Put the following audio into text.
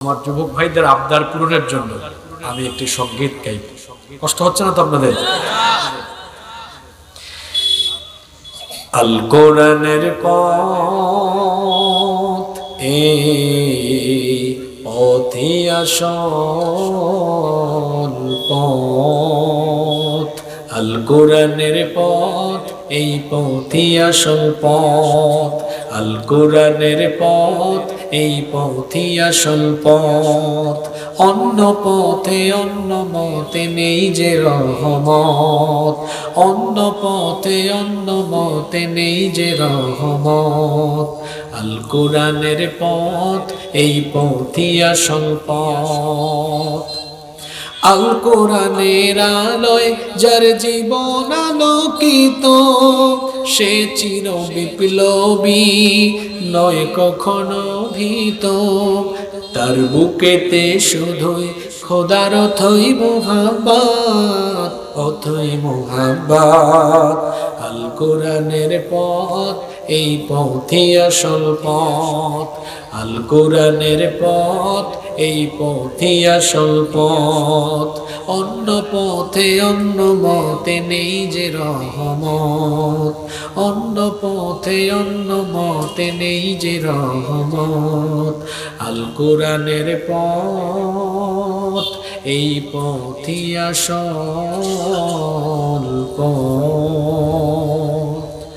আমার যুবক ভাইদের আবদার পূরণের জন্য আমি একটি সংগীত গাই। কষ্ট হচ্ছে না তো আপনাদের? আল কোরআনের পথ, এ পথ। আল কোরআনের পথ, এই পথে আসল পথ। আল কোরআনের পথ, এই পথে আসল পথ। অন্য পথে অন্য মতে নেই যে রহমত। অন্য পথে অন্য মতে নেই যে রহমত। আল কোরআনের পথ, এই পথই আসল পথ। আল কোরআনের আলোয় যার জীবন আলোকিত, সে চির বিপ্লবী, নয় কখনো ভীত। তার বুকেতে শুধুই খোদার অথই মোহাম্মত অথই মোহাম্মত আল কোরআনের পথ, এই পথই আসল পথ। আল কোরআনের পথ, এই পথই আসল পথ। অন্য পথে অন্য মতে নেই যে রহমত। অন্য পথে অন্য মতে নেই যে রহমত। আল কোরআনের পথ, এই পথই আসল পথ।